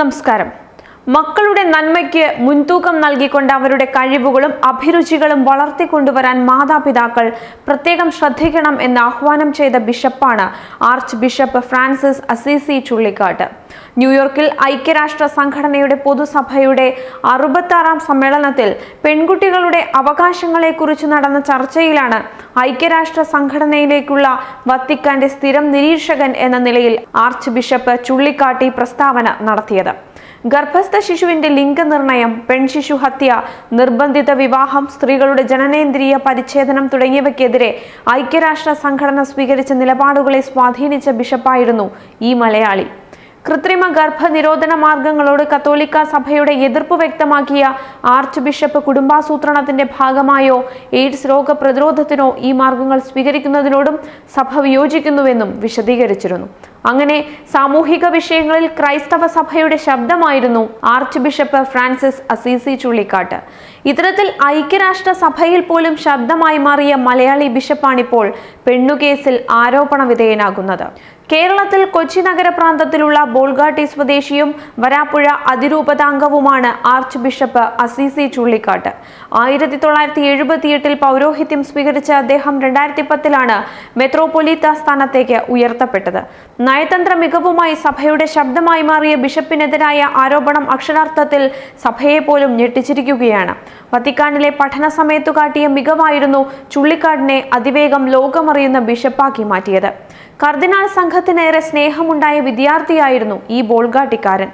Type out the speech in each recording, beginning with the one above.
നമസ്കാരം. മക്കളുടെ നന്മയ്ക്ക് മുൻതൂക്കം നൽകിക്കൊണ്ട് അവരുടെ കഴിവുകളും അഭിരുചികളും വളർത്തിക്കൊണ്ടുവരാൻ മാതാപിതാക്കൾ പ്രത്യേകം ശ്രദ്ധിക്കണം എന്ന് ആഹ്വാനം ചെയ്ത ബിഷപ്പാണ് archbishop Francis Assisi Chullikkattu. ന്യൂയോർക്കിൽ ഐക്യരാഷ്ട്ര സംഘടനയുടെ പൊതുസഭയുടെ അറുപത്താറാം സമ്മേളനത്തിൽ പെൺകുട്ടികളുടെ അവകാശങ്ങളെക്കുറിച്ച് നടന്ന ചർച്ചയിലാണ് ഐക്യരാഷ്ട്ര സംഘടനയിലേക്കുള്ള വത്തിക്കാന്റെ സ്ഥിരം നിരീക്ഷകൻ എന്ന നിലയിൽ ആർച്ച് ബിഷപ്പ് ചുള്ളിക്കാട്ടി പ്രസ്താവന നടത്തിയത്. ഗർഭസ്ഥ ശിശുവിന്റെ ലിംഗനിർണയം പെൺശിശു ഹത്യ നിർബന്ധിത വിവാഹം സ്ത്രീകളുടെ ജനനേന്ദ്രിയ പരിച്ഛേദനം തുടങ്ങിയവയ്ക്കെതിരെ ഐക്യരാഷ്ട്ര സംഘടന സ്വീകരിച്ച നിലപാടുകളെ സ്വാധീനിച്ച ബിഷപ്പായിരുന്നു ഈ മലയാളി. കൃത്രിമ ഗർഭനിരോധന മാർഗങ്ങളോട് കത്തോലിക്ക സഭയുടെ എതിർപ്പ് വ്യക്തമാക്കിയ ആർച്ച് ബിഷപ്പ് കുടുംബാസൂത്രണത്തിന്റെ ഭാഗമായോ എയ്ഡ്സ് രോഗ പ്രതിരോധത്തിനോ ഈ മാർഗങ്ങൾ സ്വീകരിക്കുന്നതിനോടും സഭ വിയോജിക്കുന്നുവെന്നും വിശദീകരിച്ചിരുന്നു. അങ്ങനെ സാമൂഹിക വിഷയങ്ങളിൽ ക്രൈസ്തവ സഭയുടെ ശബ്ദമായിരുന്നു archbishop Francis Assisi Chullikkattu. ഇത്തരത്തിൽ ഐക്യരാഷ്ട്ര സഭയിൽ പോലും ശബ്ദമായി മാറിയ മലയാളി ബിഷപ്പാണിപ്പോൾ പെണ്ണുകേസിൽ ആരോപണ വിധേയനാകുന്നത്. കേരളത്തിൽ കൊച്ചി നഗരപ്രാന്തത്തിലുള്ള ബോൾഗാട്ടി സ്വദേശിയും വരാപ്പുഴ അതിരൂപതാംഗവുമാണ് ആർച്ച് ബിഷപ്പ് അസീസി ചുള്ളിക്കാട്ട്. ആയിരത്തി തൊള്ളായിരത്തി എഴുപത്തിയെട്ടിൽ പൗരോഹിത്യം സ്വീകരിച്ച അദ്ദേഹം രണ്ടായിരത്തി പത്തിലാണ് മെത്രോപൊലീത്ത സ്ഥാനത്തേക്ക് ഉയർത്തപ്പെട്ടത്. നയതന്ത്ര മികവുമായി സഭയുടെ ശബ്ദമായി മാറിയ ബിഷപ്പിനെതിരായ ആരോപണം അക്ഷരാർത്ഥത്തിൽ സഭയെ പോലും ഞെട്ടിച്ചിരിക്കുകയാണ്. വത്തിക്കാനിലെ പഠന സമയത്തു കാട്ടിയ മികവായിരുന്നു ചുള്ളിക്കാടിനെ അതിവേഗം ലോകമറിയുന്ന ബിഷപ്പാക്കി മാറ്റിയത്. കർദിനാൾ സംഘത്തിനേറെ സ്നേഹമുണ്ടായ വിദ്യാർത്ഥിയായിരുന്നു ഈ ബോൾഗാട്ടിക്കാരൻ.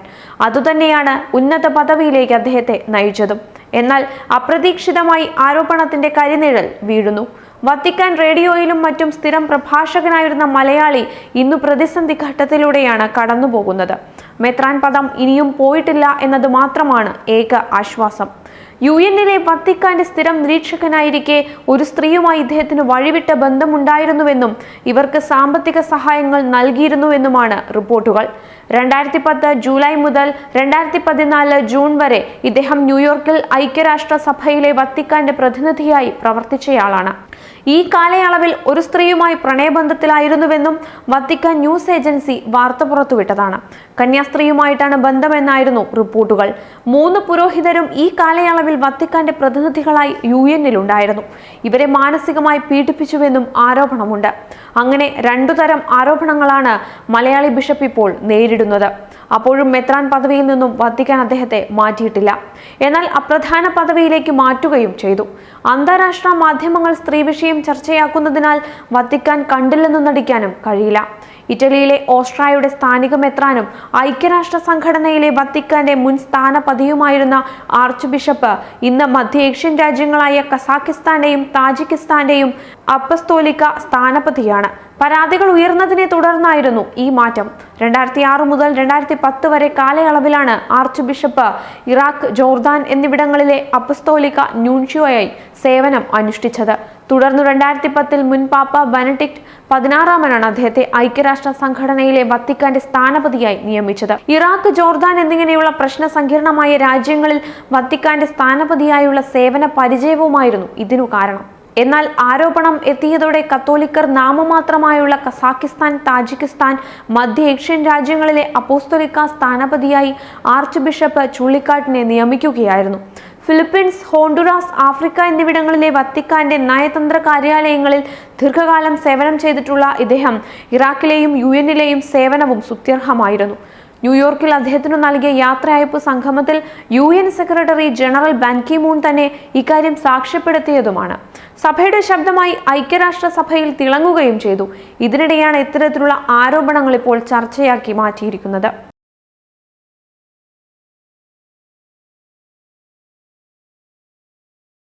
അതുതന്നെയാണ് ഉന്നത പദവിയിലേക്ക് അദ്ദേഹത്തെ നയിച്ചതും. എന്നാൽ അപ്രതീക്ഷിതമായി ആരോപണത്തിന്റെ കരിനിഴൽ വീഴുന്നു. വത്തിക്കാൻ റേഡിയോയിലും മറ്റും സ്ഥിരം പ്രഭാഷകനായിരുന്ന മലയാളി ഇന്നു പ്രതിസന്ധി ഘട്ടത്തിലൂടെയാണ് കടന്നുപോകുന്നത്. മെത്രാൻ പദം ഇനിയും പോയിട്ടില്ല എന്നത് മാത്രമാണ് ഏക ആശ്വാസം. യു എന്നിലെ വത്തിക്കാന്റെ സ്ഥിരം നിരീക്ഷകനായിരിക്കെ ഒരു സ്ത്രീയുമായി ഇദ്ദേഹത്തിന് വഴിവിട്ട ബന്ധമുണ്ടായിരുന്നുവെന്നും ഇവർക്ക് സാമ്പത്തിക സഹായങ്ങൾ നൽകിയിരുന്നുവെന്നുമാണ് റിപ്പോർട്ടുകൾ. രണ്ടായിരത്തി പത്ത് ജൂലൈ മുതൽ രണ്ടായിരത്തി പതിനാല് ജൂൺ വരെ ഇദ്ദേഹം ന്യൂയോർക്കിൽ ഐക്യരാഷ്ട്ര സഭയിലെ വത്തിക്കാന്റെ പ്രതിനിധിയായി പ്രവർത്തിച്ചയാളാണ്. ഈ കാലയളവിൽ ഒരു സ്ത്രീയുമായി പ്രണയബന്ധത്തിലായിരുന്നുവെന്നും വത്തിക്കാൻ ന്യൂസ് ഏജൻസി വാർത്ത പുറത്തുവിട്ടതാണ്. കന്യാസ്ത്രീയുമായിട്ടാണ് ബന്ധമെന്നായിരുന്നു റിപ്പോർട്ടുകൾ. മൂന്ന് പുരോഹിതരും ഈ കാലയളവിൽ വത്തിക്കാന്റെ പ്രതിനിധികളായി യു എന്നിലുണ്ടായിരുന്നു. ഇവരെ മാനസികമായി പീഡിപ്പിച്ചുവെന്നും ആരോപണമുണ്ട്. അങ്ങനെ രണ്ടുതരം ആരോപണങ്ങളാണ് മലയാളി ബിഷപ്പ് ഇപ്പോൾ നേരിടുന്നത്. അപ്പോഴും മെത്രാൻ പദവിയിൽ നിന്നും വത്തിക്കാൻ അദ്ദേഹത്തെ മാറ്റിയിട്ടില്ല. എന്നാൽ അപ്രധാന പദവിയിലേക്ക് മാറ്റുകയും ചെയ്തു. അന്താരാഷ്ട്ര മാധ്യമങ്ങൾ സ്ത്രീ വിഷയം ചർച്ചയാക്കുന്നതിനാൽ വത്തിക്കാൻ കണ്ടില്ലെന്നു നടിക്കാനും കഴിയില്ല. ഇറ്റലിയിലെ ഓസ്ട്രായുടെ സ്ഥാനിക മെത്രാനും ഐക്യരാഷ്ട്ര സംഘടനയിലെ വത്തിക്കാന്റെ മുൻ സ്ഥാനപതിയുമായിരുന്ന ആർച്ച് ബിഷപ്പ് ഇന്ന് മധ്യ ഏഷ്യൻ രാജ്യങ്ങളായ കസാഖിസ്ഥാന്റെയും താജിക്കിസ്ഥാന്റെയും അപ്പസ്തോലിക്ക സ്ഥാനപതിയാണ്. പരാതികൾ ഉയർന്നതിനെ തുടർന്നായിരുന്നു ഈ മാറ്റം. രണ്ടായിരത്തി ആറ് മുതൽ രണ്ടായിരത്തി പത്ത് വരെ കാലയളവിലാണ് ആർച്ച് ബിഷപ്പ് ഇറാഖ് ജോർദാൻ എന്നിവിടങ്ങളിലെ അപസ്തോലിക ന്യൂൻഷ്യോയായി സേവനം അനുഷ്ഠിച്ചത്. തുടർന്ന് രണ്ടായിരത്തി പത്തിൽ മുൻ പാപ്പ ബെനഡിക്ട് പതിനാറാമനാണ് അദ്ദേഹത്തെ ഐക്യരാഷ്ട്ര സംഘടനയിലെ വത്തിക്കാന്റെ സ്ഥാനപതിയായി നിയമിച്ചത്. ഇറാഖ് ജോർദാൻ എന്നിങ്ങനെയുള്ള പ്രശ്ന സങ്കീർണമായ രാജ്യങ്ങളിൽ വത്തിക്കാന്റെ സ്ഥാനപതിയായുള്ള സേവന പരിചയവുമായിരുന്നു ഇതിനു കാരണം. എന്നാൽ ആരോപണം എത്തിയതോടെ കത്തോലിക്കർ നാമമാത്രമായുള്ള കസാക്കിസ്ഥാൻ താജിക്കിസ്ഥാൻ മധ്യ ഏഷ്യൻ രാജ്യങ്ങളിലെ അപ്പോസ്തോലിക്ക സ്ഥാനപതിയായി ആർച്ച് ബിഷപ്പ് ചുള്ളിക്കാട്ടിനെ നിയമിക്കുകയായിരുന്നു. ഫിലിപ്പീൻസ് ഹോണ്ടുറാസ് ആഫ്രിക്ക എന്നിവിടങ്ങളിലെ വത്തിക്കാന്റെ നയതന്ത്ര കാര്യാലയങ്ങളിൽ ദീർഘകാലം സേവനം ചെയ്തിട്ടുള്ള ഇദ്ദേഹം ഇറാഖിലെയും യു എന്നിലെയും സേവനവും സുത്യർഹമായിരുന്നു. ന്യൂയോർക്കിൽ അദ്ദേഹത്തിനു നൽകിയ യാത്രയയപ്പ് സംഗമത്തിൽ U N secretary general Ban Ki Moon തന്നെ ഇക്കാര്യം സാക്ഷ്യപ്പെടുത്തിയതുമാണ്. സഭയുടെ ശബ്ദമായി ഐക്യരാഷ്ട്രസഭയിൽ തിളങ്ങുകയും ചെയ്തു. ഇതിനിടെയാണ് ഇത്തരത്തിലുള്ള ആരോപണങ്ങൾ ഇപ്പോൾ ചർച്ചയാക്കി മാറ്റിയിരിക്കുന്നത്.